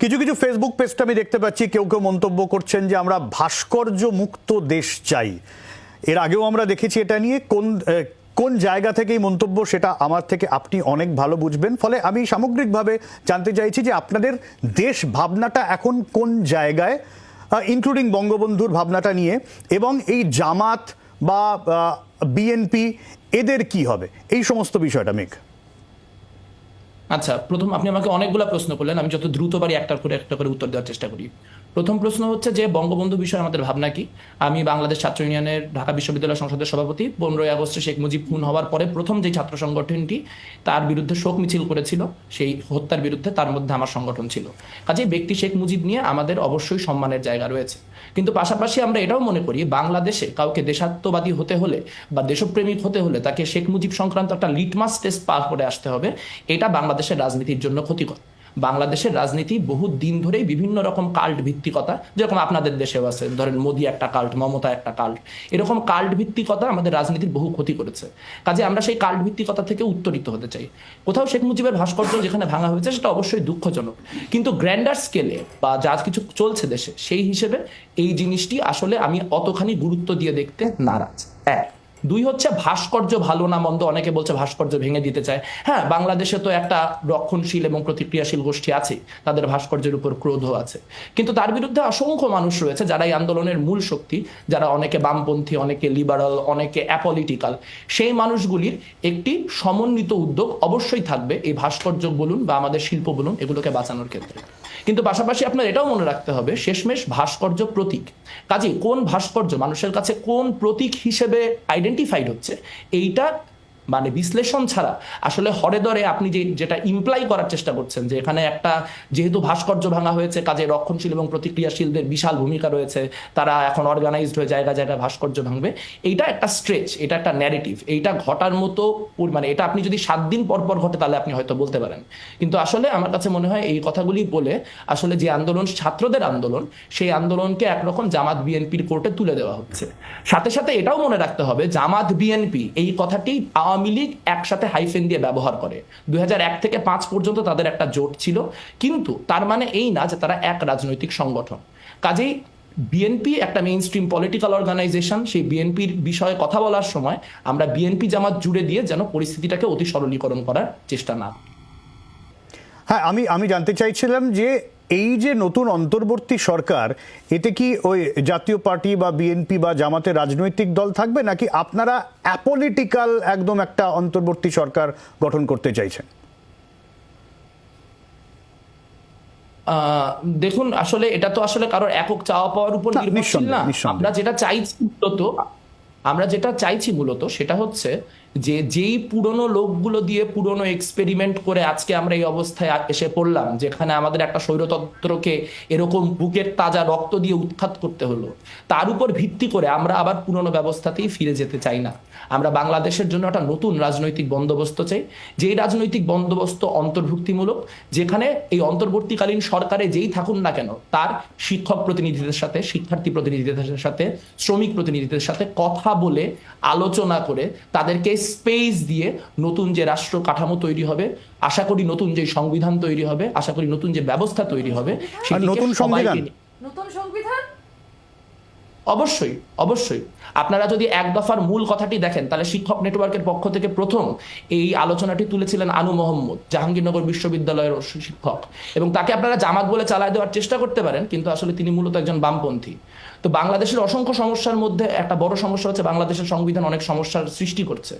কিছু কিছু ফেসবুক পেজটা আমি দেখতে পাচ্ছি, কেউ কেউ মন্তব্য করছেন যে আমরা ভাস্কর্য মুক্ত দেশ চাই। এর আগেও আমরা দেখেছি এটা নিয়ে, কোন কোন জায়গা থেকে এই মন্তব্য সেটা আমার থেকে আপনি অনেক ভালো বুঝবেন। ফলে আমি সামগ্রিকভাবে জানতে চাইছি যে আপনাদের দেশ ভাবনাটা এখন কোন জায়গায় ইনক্লুডিং বঙ্গবন্ধুর ভাবনাটা নিয়ে, এবং এই জামাত বা বিএনপি, এদের কি হবে? এই সমস্ত বিষয়টা, মেঘ। আচ্ছা প্রথম আপনি আমাকে অনেকগুলো প্রশ্ন করলেন, আমি যত দ্রুত পারি একটার করে একটা করে উত্তর দেওয়ার চেষ্টা করি। প্রথম প্রশ্ন হচ্ছে যে, বঙ্গবন্ধু বিষয়ে আমাদের ভাবনা কি? আমি বাংলাদেশ ছাত্র ইউনিয়নের ঢাকা বিশ্ববিদ্যালয় সংসদের সভাপতি। পনেরোই আগস্টে শেখ মুজিব খুন হওয়ার পরে প্রথম যে ছাত্র সংগঠনটি, তার বিরুদ্ধে শোক মিছিল করেছিল, সেই হত্যার বিরুদ্ধে তার মধ্যে আমার সংগঠন ছিল। কাজেই ব্যক্তি শেখ মুজিব নিয়ে আমাদের অবশ্যই সম্মানের জায়গা রয়েছে। কিন্তু পাশাপাশি আমরা এটাও মনে করি, বাংলাদেশে কাউকে দেশাত্মবাদী হতে হলে বা দেশপ্রেমিক হতে হলে তাকে শেখ মুজিব সংক্রান্ত একটা লিটমাস টেস্ট পার করে আসতে হবে। এটা বাংলাদেশের রাজনীতির জন্য ক্ষতিকর। বাংলাদেশের রাজনীতি বহু দিন ধরেই বিভিন্ন রকম কাল্ট ভিত্তিকতা, যেরকম আপনাদের দেশেও আছে। ধরেন মোদি একটা কাল্ট মমতা একটা কাল্ট এরকম কাল্ট ভিত্তিকতা আমাদের রাজনীতির বহু ক্ষতি করেছে। কাজে আমরা সেই কাল্ট ভিত্তিকতা থেকে উত্তরিত হতে চাই। কোথাও শেখ মুজিবের ভাস্কর্য যেখানে ভাঙা হয়েছে, সেটা অবশ্যই দুঃখজনক। কিন্তু গ্র্যান্ডার স্কেলে বা যা কিছু চলছে দেশে, সেই হিসেবে এই জিনিসটি আসলে আমি অতখানি গুরুত্ব দিয়ে দেখতে নারাজ। এক দুই হচ্ছে ভাস্কর্য ভালো না মন্দ, অনেকে বলছে ভাস্কর্য ভেঙে দিতে চায়। হ্যাঁ বাংলাদেশে তো একটা রক্ষণশীল এবং প্রতিক্রিয়াশীল গোষ্ঠী আছে, তাদের ভাস্কর্যের উপর ক্রোধ আছে। কিন্তু তার বিরুদ্ধে অসংখ্য মানুষ রয়েছে যারা এই আন্দোলনের মূল শক্তি, যারা অনেকে বামপন্থী, অনেকে লিবারাল অনেকে অ্যাপলিটিক্যাল সেই মানুষগুলির একটি সমন্বিত উদ্যোগ অবশ্যই থাকবে, এই ভাস্কর্য বলুন বা আমাদের শিল্প বলুন, এগুলোকে বাঁচানোর ক্ষেত্রে। কিন্তু পাশাপাশি আপনার এটাও মনে রাখতে হবে, শেষমেশ ভাস্কর্য প্রতীক। কাজে কোন ভাস্কর্য মানুষের কাছে কোন প্রতীক হিসেবে আইডেন্টিফাইড হচ্ছে, এইটা মানে বিশ্লেষণ ছাড়া আসলে হরে দরে আপনি যে, যেটা ইমপ্লাই করার চেষ্টা করছেন যে এখানে একটা যেহেতু ভাস্কর্য ভাঙা হয়েছে, কাজে রক্ষণশীল এবং প্রতিক্রিয়াশীলদের বিশাল ভূমিকা রয়েছে, তারা এখন অর্গানাইজড হয়ে জায়গা জায়গায় ভাস্কর্য ভাঙবে, এইটা একটা স্ট্রেচ এটা একটা ন্যারেটিভ এইটা ঘটার মতো মানে এটা আপনি যদি সাত দিন পর পর ঘটে তাহলে আপনি হয়তো বলতে পারেন। কিন্তু আসলে আমার কাছে মনে হয় এই কথাগুলি বলে আসলে যে আন্দোলন, ছাত্রদের আন্দোলন, সেই আন্দোলনকে একরকম জামাত বিএনপির কোর্টে তুলে দেওয়া হচ্ছে। সাথে সাথে এটাও মনে রাখতে হবে, জামাত বিএনপি এই কথাটি আওয়ামী লীগ একসাথে হাইফেন দিয়ে ব্যবহার করে। দুই থেকে পাঁচ পর্যন্ত তাদের একটা জোট ছিল। কিন্তু তার মানে এই না যে তারা এক রাজনৈতিক সংগঠন। কাজেই বিএনপি একটা মেইন স্ট্রিম পলিটিক্যাল অর্গানাইজেশন সেই বিএনপির বিষয়ে কথা বলার সময় আমরা বিএনপি জামাত জুড়ে দিয়ে যেন পরিস্থিতিটাকে অতি সরলীকরণ করার চেষ্টা না হ্যাঁ আমি আমি জানতে চাইছিলাম যে এই যে নতুন অন্তর্বর্তী সরকার এতে কি ওই জাতীয় পার্টি বা বিএনপি বা জামাতের রাজনৈতিক দল থাকবে নাকি আপনারা অ্যাপলিটিক্যাল একদম একটা অন্তর্বর্তী সরকার গঠন করতে চাইছেন? দেখুন আসলে এটা তো আসলে কারোর একক চাওয়া পাওয়ার উপর নির্ভরশীল না। আমরা যেটা চাইছি মূলত আমরা যেটা চাইছি মূলত সেটা হচ্ছে যে, যেই পুরনো লোকগুলো দিয়ে পুরনো এক্সপেরিমেন্ট করে আজকে আমরা এই অবস্থায় এসে পড়লাম, যেখানে আমাদের একটা স্বৈরতন্ত্রকে এরকম বুকের তাজা রক্ত দিয়ে উৎখাত করতে হলো, তার উপর ভিত্তি করে আমরা আবার পুরনো ব্যবস্থাতেই ফিরে যেতে চাই না। আমরা বাংলাদেশের জন্য একটা নতুন রাজনৈতিক বন্দোবস্ত চাই, যেই রাজনৈতিক বন্দোবস্ত অন্তর্ভুক্তিমূলক, যেখানে এই অন্তর্বর্তীকালীন সরকারে যেই থাকুন না কেন, তার শিক্ষক প্রতিনিধিদের সাথে, শিক্ষার্থী প্রতিনিধিদের সাথে, শ্রমিক প্রতিনিধিদের সাথে কথা বলে, আলোচনা করে, তাদেরকে স্পেস দিয়ে নতুন যে রাষ্ট্র কাঠামো তৈরি হবে আশা করি নতুন যে সংবিধান তৈরি হবে আশা করি নতুন যে ব্যবস্থা তৈরি হবে নতুন সময় সংবিধান? নতুন সংবিধান অবশ্যই অবশ্যই। আপনারা যদি এক দফার মূল কথাটি দেখেন, তাহলে শিক্ষক নেটওয়ার্কের পক্ষ থেকে প্রথম এই আলোচনাটি তুলেছিলেন আনু মোহাম্মদ, জাহাঙ্গীরনগর বিশ্ববিদ্যালয়ের শিক্ষক। এবং তাকে আপনারা জামাত বলে চালায় দেওয়ার চেষ্টা করতে পারেন, কিন্তু আসলে তিনি মূলত একজন বামপন্থী। তো বাংলাদেশের অসংখ্য সমস্যার মধ্যে একটা বড় সমস্যা হচ্ছে বাংলাদেশের সংবিধান অনেক সমস্যার সৃষ্টি করছে।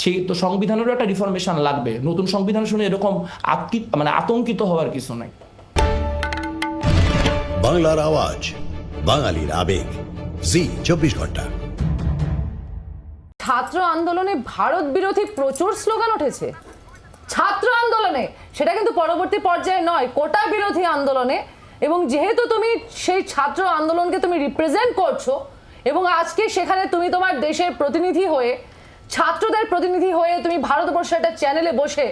সেই তো সংবিধানেরও একটা রিফরমেশন লাগবে। নতুন সংবিধান শুনে এরকম আতঙ্কিত মানে আতঙ্কিত হওয়ার কিছু নাই। বাংলার আওয়াজ, বাঙালির আবেগ। জি, চব্বিশ ঘণ্টা। ছাত্র আন্দোলনে ভারত বিরোধী প্রচুর স্লোগান উঠেছে। ছাত্র আন্দোলনে, সেটা কিন্তু পরবর্তী পর্যায়ে নয়, কোটা বিরোধী আন্দোলনে। এবং যেহেতু তুমি সেই ছাত্র আন্দোলনকে তুমি রিপ্রেজেন্ট করছ, এবং আজকে সেখানে তুমি তোমার দেশের প্রতিনিধি হয়ে, ছাত্রদের প্রতিনিধি হয়ে তুমি ভারতবর্ষের একটা চ্যানেলে বসে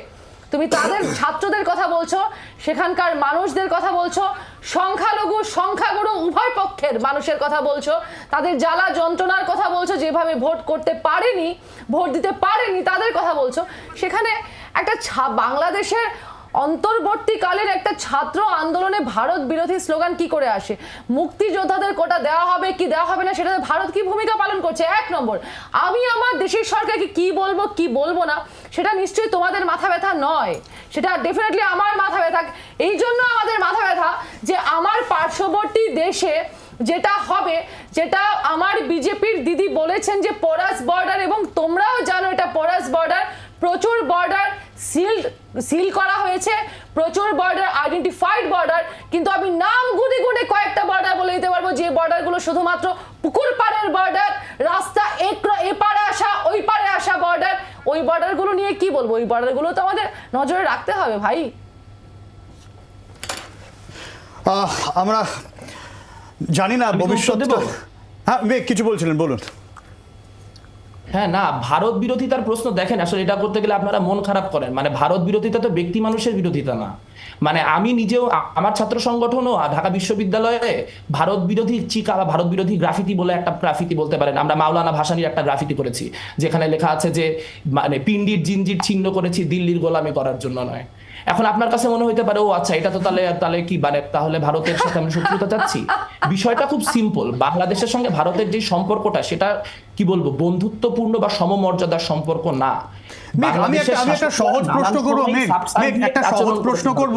তুমি তাদের ছাত্রদের কথা বলছো, সেখানকার মানুষদের কথা বলছো, সংখ্যালঘু, সংখ্যাগুরু উভয় পক্ষের মানুষের কথা বলছো, তাদের জ্বালা যন্ত্রণার কথা বলছো, যেভাবে ভোট করতে পারেনি, ভোট দিতে পারেনি তাদের কথা বলছো। সেখানে একটা বাংলাদেশের অন্তর্বর্তীকালের একটা ছাত্র আন্দোলনে ভারত বিরোধী স্লোগান কি করে আসে? মুক্তিযোদ্ধাদের কোটা দেওয়া হবে কি দেওয়া হবে না, সেটাতে ভারত কি ভূমিকা পালন করছে? এক নম্বর, আমি আমার দেশের সরকারকে কি বলব কি বলব না, সেটা নিশ্চয়ই তোমাদের মাথা ব্যথা নয়। সেটা ডেফিনেটলি আমার মাথা ব্যথা। এই জন্য আমাদের মাথা ব্যথা যে আমার পার্শ্ববর্তী দেশে যেটা হবে, যেটা আমার বিজেপির দিদি বলেছেন যে পরাস বর্ডার এবং তোমরাও জানো এটা পরাস বর্ডার, প্রচুর বর্ডার সিল সিল করা হয়েছে। প্রচুর বর্ডার আইডেন্টিফাইড বর্ডার কিন্তু আমি নাম গুনে গুনে কয়েকটা বর্ডার বলে দিতে পারব। যে বর্ডারগুলো শুধুমাত্র পুকুর পাড়ের বর্ডার রাস্তা এক এপারে আসা ওই পারে আসা বর্ডার ওই বর্ডারগুলো নিয়ে কি বলব? ওই বর্ডারগুলো তো আমাদের নজরে রাখতে হবে ভাই। আহ, আমরা জানি না ভবিষ্যৎ হ্যাঁ কিছু বলছিলেন বলুন। হ্যাঁ না, ভারত বিরোধিতার প্রশ্ন দেখেন। আসলে এটা করতে গেলে আপনারা মন খারাপ করেন। মানে ভারত বিরোধিতা তো ব্যক্তি মানুষের বিরোধিতা না। মানে আমি নিজেও আমার ছাত্র সংগঠনও ঢাকা বিশ্ববিদ্যালয়ে ভারত বিরোধী চিকা বা ভারত বিরোধী গ্রাফিতি বলে একটা গ্রাফিতি বলতে পারেন। আমরা মাওলানা ভাসানির একটা গ্রাফিতি করেছি, যেখানে লেখা আছে যে মানে পিন্ডির জিনজির ছিন্ন করেছি দিল্লির গোলামি করার জন্য নয়। এখন আপনার কাছে মনে হইতে পারে ও আচ্ছা এটা তো তাহলে তাহলে কি মানে তাহলে ভারতের সাথে আমি শত্রুতা চাচ্ছি? বিষয়টা খুব সিম্পল বাংলাদেশের সঙ্গে ভারতের যে সম্পর্কটা সেটা কি বলব বন্ধুত্বপূর্ণ বা সমমর্যাদার সম্পর্ক না। আমি একটা আমি একটা সহজ প্রশ্ন করব মেঘ একটা সহজ প্রশ্ন করব।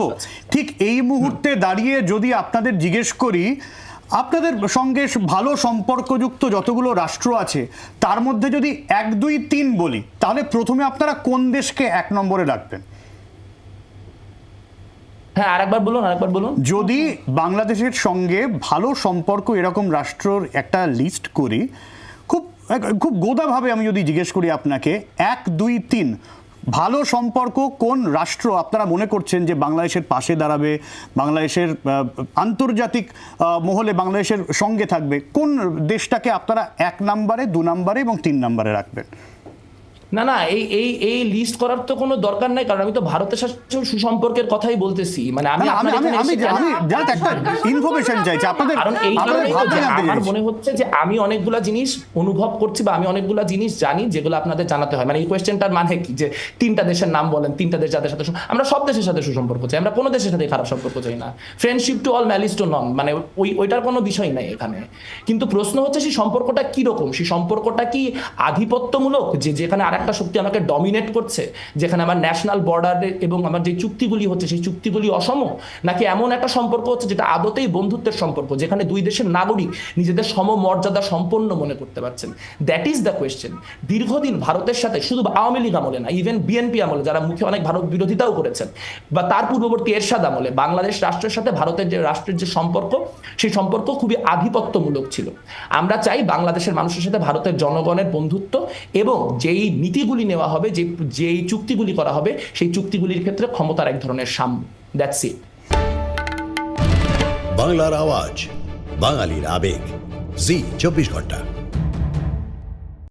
ঠিক এই মুহূর্তে দাঁড়িয়ে যদি আপনাদের জিজ্ঞেস করি আপনাদের সঙ্গে ভালো সম্পর্কযুক্ত যতগুলো রাষ্ট্র আছে তার মধ্যে যদি এক দুই তিন বলি তাহলে প্রথমে আপনারা কোন দেশকে এক নম্বরে রাখবেন হ্যাঁ আরেকবার বলুন আরেকবার বলুন। যদি বাংলাদেশের সঙ্গে ভালো সম্পর্ক এরকম রাষ্ট্রর একটা লিস্ট করি, খুব খুব গোদাভাবে আমি যদি জিজ্ঞেস করি আপনাকে, এক, দুই, তিন, ভালো সম্পর্ক কোন রাষ্ট্র আপনারা মনে করছেন যে বাংলাদেশের পাশে দাঁড়াবে, বাংলাদেশের আন্তর্জাতিক মহলে বাংলাদেশের সঙ্গে থাকবে, কোন দেশটাকে আপনারা এক নম্বরে, দু নম্বরে এবং তিন নম্বরে রাখবেন? না না এই এই এই লিস্ট করার তো কোনো দরকার নাই কারণ আমি তো ভারতের সাথে সুসম্পর্কের কথাই বলতেছি। মানে আমি আমি আমি জাস্ট একটা ইনফরমেশন চাইছি আপনাদের কারণ এই আমার মনে হচ্ছে যে আমি অনেকগুলা জিনিস অনুভব করছি বা আমি অনেকগুলা জিনিস জানি যেগুলো আপনাদের জানাতে হয়। মানে এই কোয়েশ্চেনটার মানে কি? যে তিনটা দেশের নাম বলেন তিনটা দেশ যাদের সাথে সু- আমরা সব দেশের সাথে সুসম্পর্ক চাই আমরা কোনো দেশের সাথে খারাপ সম্পর্ক চাই না। Friendship to all malice to none মানে ওই ওইটার কোনো বিষয় নাই এখানে। কিন্তু প্রশ্ন হচ্ছে সেই সম্পর্কটা কি রকম সেই সম্পর্কটা কি আধিপত্যমূলক? যে যেখানে আরেকটা শক্তি আমাকে ডমিনেট করছে, যেখানে আমার ন্যাশনাল বর্ডারে এবং আমার যে চুক্তিগুলি হচ্ছে, সেই চুক্তিগুলি অসম, নাকি এমন একটা সম্পর্ক হচ্ছে যেটা আদতেই বন্ধুত্বের সম্পর্ক, যেখানে দুই দেশের নাগরিক নিজেদের সমমর্যাদা সম্পন্ন মনে করতে পারছেন। দ্যাট ইজ দ্য কোয়েশ্চেন দীর্ঘদিন ভারতের সাথে শুধু আওয়ামী লীগ আমলে না ইভেন বিএনপি আমলে, যারা মুখে অনেক ভারত বিরোধিতাও করেছেন, বা তার পূর্ববর্তী এরশাদ আমলে, বাংলাদেশ রাষ্ট্রের সাথে ভারতের যে রাষ্ট্রের যে সম্পর্ক, সেই সম্পর্ক খুবই আধিপত্যমূলক ছিল। আমরা চাই বাংলাদেশের মানুষের সাথে ভারতের জনগণের বন্ধুত্ব এবং যেই নীতিগুলি নেওয়া হবে, যে, যেই চুক্তিগুলি করা হবে, সেই চুক্তিগুলির ক্ষেত্রে ক্ষমতার এক ধরনের সাম্য দ্যাটস ইট বাংলার আওয়াজ, বাঙালির আবেগ, জি, চব্বিশ ঘণ্টা।